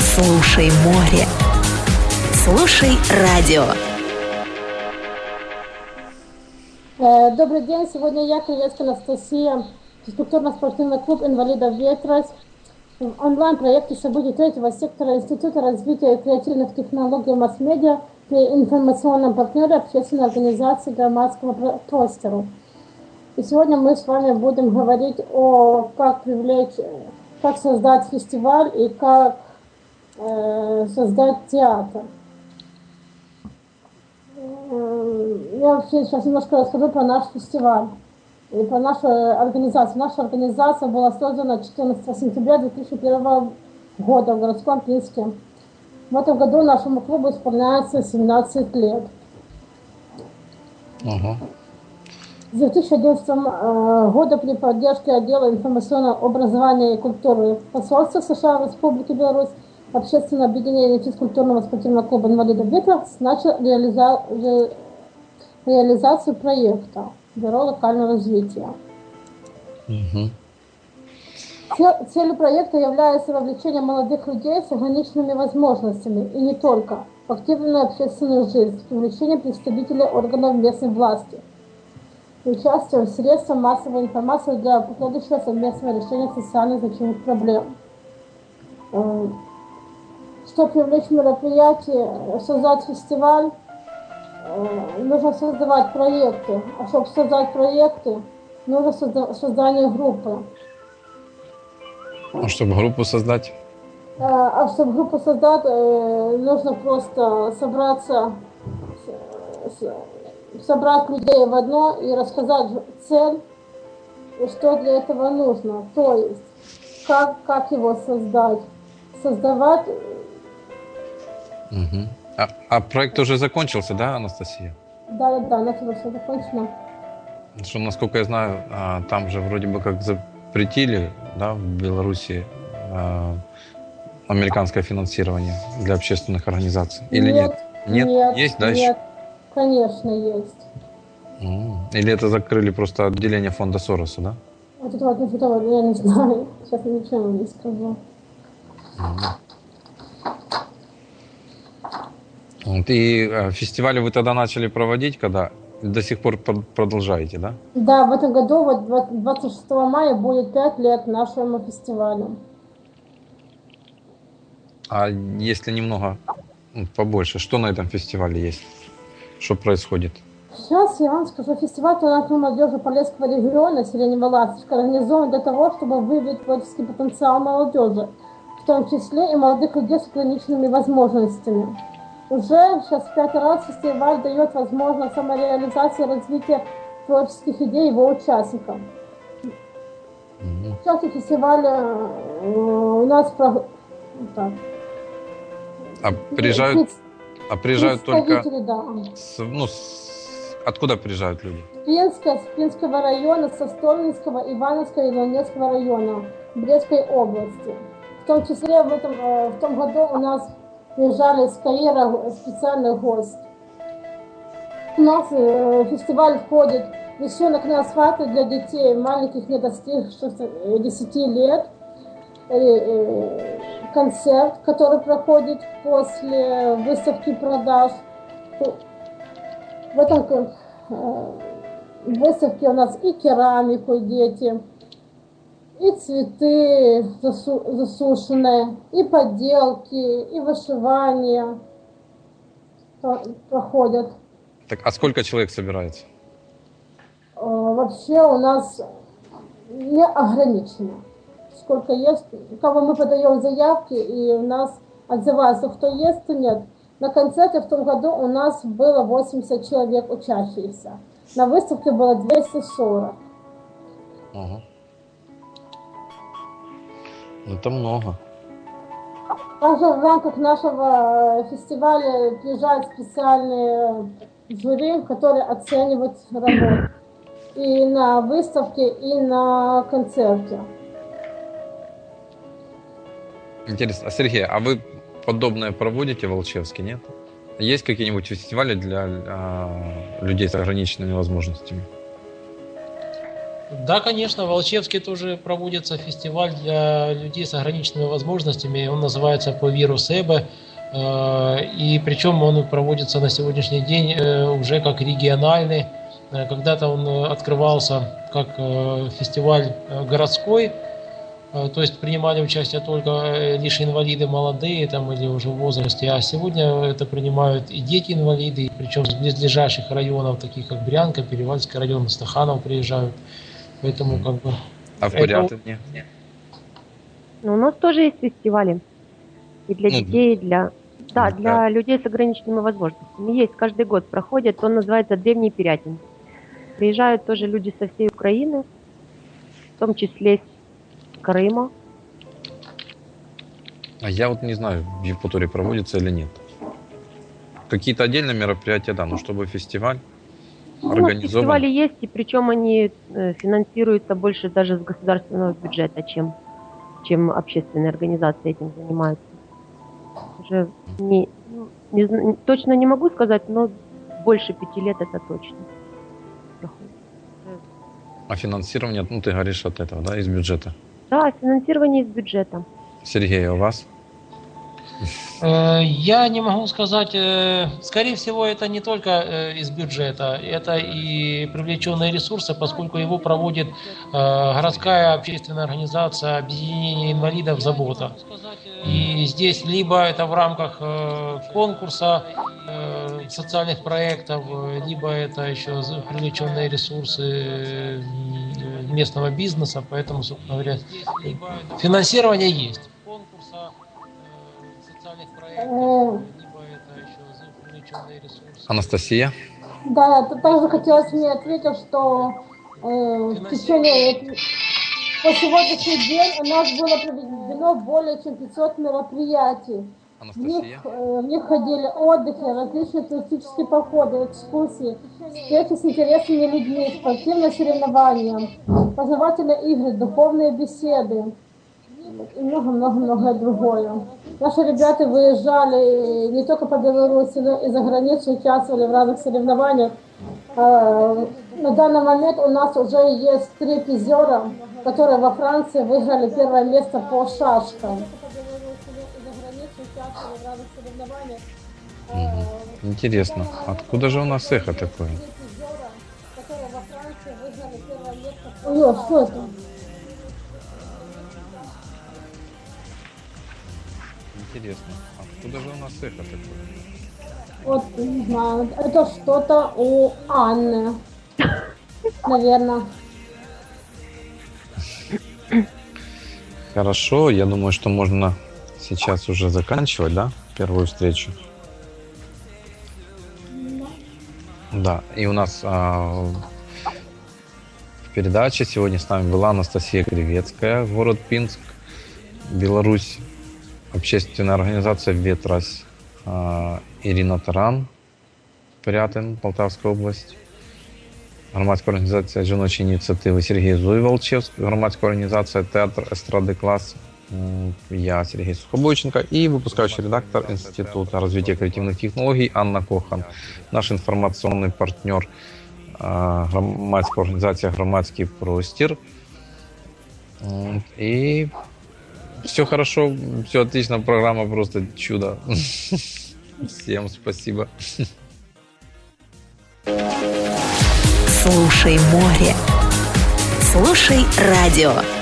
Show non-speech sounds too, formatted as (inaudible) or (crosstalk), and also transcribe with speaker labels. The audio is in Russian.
Speaker 1: Слушай море. Слушай радио.
Speaker 2: Э, Добрый день, сегодня я, Кривецкая Анастасия, физкультурно-спортивный клуб инвалидов «Ветрос», в онлайн-проекте событий третьего сектора Института развития креативных технологий масс-медиа при информационном партнере общественной организации громадского про- простору. И сегодня мы с вами будем говорить о как привлечь, как создать фестиваль и как э, создать театр. М, Я вообще сейчас немножко расскажу про наш фестиваль и про нашу организацию. Наша организация была создана 14 сентября 2001 года в городском Пинске. В этом году нашему клубу исполняется 17 лет.
Speaker 3: Ага.
Speaker 2: С 2011 э, года при поддержке отдела информационного образования и культуры посольства США в Республике Беларусь общественное объединение физкультурного спортивного клуба инвалидов ветра начал реализа- ре- реализацию проекта Бюро локального развития. Це- Целью проекта является вовлечение молодых людей с ограниченными возможностями и не только в активную общественную жизнь, с привлечением представителей органов местной власти, и участием в средствах массовой информации для последующего совместного решения социально значимых проблем. Э, Чтобы привлечь мероприятие, создать фестиваль, э, нужно создавать проекты. А чтобы создать проекты, нужно созда- создание группы.
Speaker 3: А чтобы группу создать?
Speaker 2: А а чтобы группу создать, э, нужно просто собраться, собрать людей в одно и рассказать цель, что для этого нужно. То есть, как, как его создать. Создавать,
Speaker 3: Мгм. А, а проект уже закончился, да, Анастасия?
Speaker 2: да, да, да, на этом все закончено.
Speaker 3: Что, насколько я знаю, а, там же вроде бы как запретили, да, в Беларуси а, американское финансирование для общественных организаций. Или нет? Нет?
Speaker 2: Нет,
Speaker 3: Есть, да,
Speaker 2: нет,
Speaker 3: еще?
Speaker 2: Конечно, есть.
Speaker 3: Или это закрыли просто отделение фонда Сороса, да?
Speaker 2: Вот это вот, вот, я не знаю, сейчас я ничего не скажу.
Speaker 3: Вот, И э, фестивали вы тогда начали проводить, когда до сих пор про- продолжаете, да?
Speaker 2: Да, в этом году, вот два- 26 мая, будет 5 лет нашему фестивалю.
Speaker 3: А если немного побольше, что на этом фестивале есть? Что происходит?
Speaker 2: Сейчас я вам скажу, фестиваль талантливой молодежи Полесского региона Сиренево-Ласточка организован для того, чтобы выявить творческий потенциал молодежи, в том числе и молодых людей с ограниченными возможностями. Уже сейчас в пятый раз фестиваль дает возможность самореализации и развития творческих идей его участникам. В части фестиваля э, у нас про- так,
Speaker 3: А приезжают, а приезжают только
Speaker 2: да.
Speaker 3: с- ну, с- откуда приезжают люди?
Speaker 2: Пинска, с Пинского района, со Столинского, Ивановского и Донецкого района Брестской области. В том числе в, этом, э, в том году у нас приезжали с Каира специальный гость. У нас э, фестиваль входит «Рисунок на асфальте» для детей маленьких, не достигших э, 10 лет. Э, э, Концерт, который проходит после выставки продаж. В этом выставке у нас и керамику дети, и цветы засу- засушенные, и поделки, и вышивание про- проходят.
Speaker 3: Так, а сколько человек собирается?
Speaker 2: Э, Вообще у нас не ограничено. Сколько есть, кого мы подаем заявки, и у нас отзываются, кто есть, кто нет. На концерте в том году у нас было 80 человек учащихся. На выставке было 240.
Speaker 3: Ага. Это много.
Speaker 2: Также в рамках нашего э, фестиваля приезжают специальные жюри, которые оценивают работу и на выставке, и на концерте.
Speaker 3: Интересно. Сергей, а вы подобное проводите в Волчевске, нет? Есть какие-нибудь фестивали для а, людей с ограниченными возможностями?
Speaker 4: Да, конечно, в Алчевске тоже проводится фестиваль для людей с ограниченными возможностями. Он называется «По виру Себе». Э, И причем он проводится на сегодняшний день э, уже как региональный. Э, Когда-то он открывался как фестиваль городской, то есть принимали участие только э, лишь инвалиды молодые там, или уже в возрасте, а сегодня это принимают и дети-инвалиды, причем из близлежащих районов, таких как Брянка, Перевальский район, Стаханов приезжают. Поэтому как бы
Speaker 3: А в
Speaker 4: Это-
Speaker 3: Пырятыне?
Speaker 5: Ну, у нас тоже есть фестивали. И для
Speaker 3: Ну,
Speaker 5: детей, и для... Да,
Speaker 3: ну,
Speaker 5: для людей с ограниченными возможностями. Есть, каждый год проходит, он называется «Древний Пирятин». Приезжают тоже люди со всей Украины, в том числе с Крыма.
Speaker 3: А я вот не знаю, в Евпатории проводится или нет. Какие-то отдельные мероприятия, да, но чтобы фестиваль
Speaker 5: Ну,
Speaker 3: организован.
Speaker 5: фестивали есть, и причем они э, финансируются больше даже с государственного бюджета, чем, чем общественные организации этим занимаются. Уже не, не точно не могу сказать, но больше пяти лет это точно.
Speaker 3: А финансирование, ну ты говоришь от этого, да, из бюджета.
Speaker 5: Да, финансирование из бюджета.
Speaker 3: Сергей, а у вас?
Speaker 4: Э, Я не могу сказать, э, скорее всего, это не только э, из бюджета, это и привлеченные ресурсы, поскольку его проводит городская общественная организация объединения инвалидов «Забота». И здесь либо это в рамках конкурса социальных проектов, либо это еще привлеченные ресурсы местного бизнеса, поэтому, собственно говоря, финансирование есть. Конкурса э, социальных проектов,
Speaker 2: Э,
Speaker 4: либо это еще за привлеченные ресурсы.
Speaker 3: Анастасия?
Speaker 2: Да, также хотелось мне ответить, что э, в течение по сегодняшний день у нас было проведено более чем 500 мероприятий. В них,
Speaker 3: Анастасия?
Speaker 2: э, в них ходили отдыхи, различные туристические походы, экскурсии, встречи с интересными людьми, спортивные соревнования, познавательные игры, духовные беседы и много-много-многое другое. Наши ребята выезжали не только по Беларуси, но и за границу участвовали в разных соревнованиях. Э, На данный момент у нас уже есть три призера, которые во Франции выиграли первое место по шашкам.
Speaker 3: Интересно, откуда же у нас эхо такое?
Speaker 2: Ой, что это?
Speaker 3: Интересно, откуда же у нас эхо такое?
Speaker 2: Вот, не знаю, это что-то у Анны. Наверное.
Speaker 3: Хорошо, я думаю, что можно сейчас уже заканчивать, да, первую встречу. Да, и у нас а, в передаче сегодня с нами была Анастасия Кривецкая, город Пинск, Беларусь, общественная организация «Ветрось», а, Ирина Таран, Пирятин, Полтавская область, громадська організація жіночої ініціативи Сергій Зуйволчевський, громадська організація Театр естради клас. М, Я Сергій Сухобойченко і випускаючий редактор Інституту розвитку креативних технологій Анна Кохан, наш інформаційний партнер а, громадська організація Громадський простір. М, І все хорошо, все отлично, программа просто чудо. (laughs) Всем спасибо.
Speaker 1: Слушай море. Слушай радио.